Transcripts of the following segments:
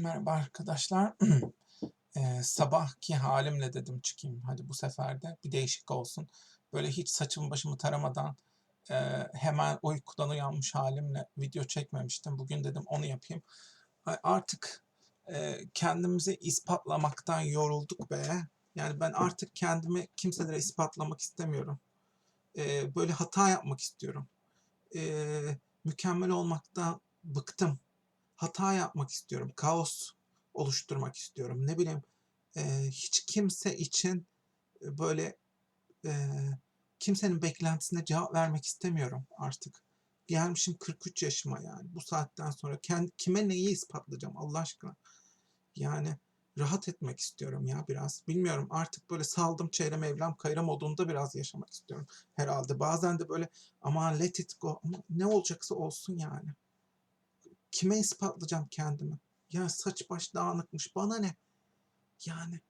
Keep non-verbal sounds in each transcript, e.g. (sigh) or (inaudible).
Merhaba arkadaşlar. Eee, (clears throat) sabahki halimle dedim çıkayım hadi bu sefer de bir değişik olsun. Böyle hiç saçımı başımı taramadan eee, hemen uykudan uyanmış halimle video çekmemiştim. Bugün dedim onu yapayım. Ay, Artık eee, kendimizi ispatlamaktan yorulduk be. Yani ben artık kendimi kimselere ispatlamak istemiyorum. Eee, böyle hata yapmak istiyorum. Eee, mükemmel olmaktan bıktım hata yapmak istiyorum. Kaos oluşturmak istiyorum. Ne bileyim eee, hiç kimse için e, böyle eee, kimsenin beklentisine cevap vermek istemiyorum artık. Gelmişim 43 yaşıma yani. Bu saatten sonra kendi, kime neyi ispatlayacağım Allah aşkına. Yani rahat etmek istiyorum ya biraz. Bilmiyorum artık böyle saldım çeyrem evlam kayram modunda biraz yaşamak istiyorum herhalde. Bazen de böyle aman let it go ne olacaksa olsun yani kime ispatlayacağım kendimi? Ya saç baş dağınıkmış bana ne? Yani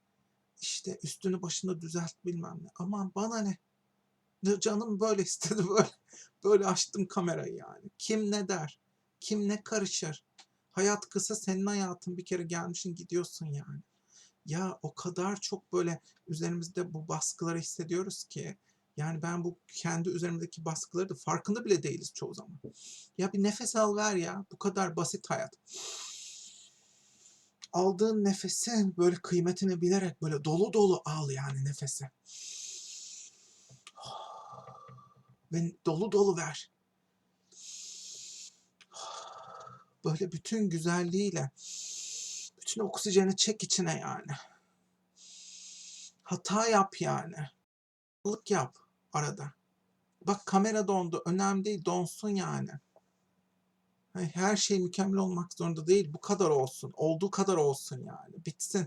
işte üstünü başını düzelt bilmem ne. Aman bana ne? Canım böyle istedi (laughs) böyle. Böyle açtım kamerayı yani. Kim ne der? Kim ne karışır? Hayat kısa senin hayatın bir kere gelmişsin gidiyorsun yani. Ya o kadar çok böyle üzerimizde bu baskıları hissediyoruz ki. Yani ben bu kendi üzerimdeki baskıları da farkında bile değiliz çoğu zaman. Ya bir nefes al ver ya. Bu kadar basit hayat. Aldığın nefesi böyle kıymetini bilerek böyle dolu dolu al yani nefesi. Ve dolu dolu ver. Böyle bütün güzelliğiyle bütün oksijeni çek içine yani. Hata yap yani. Lık yap arada. Bak kamera dondu. Önemli değil. Donsun yani. Her şey mükemmel olmak zorunda değil. Bu kadar olsun. Olduğu kadar olsun yani. Bitsin.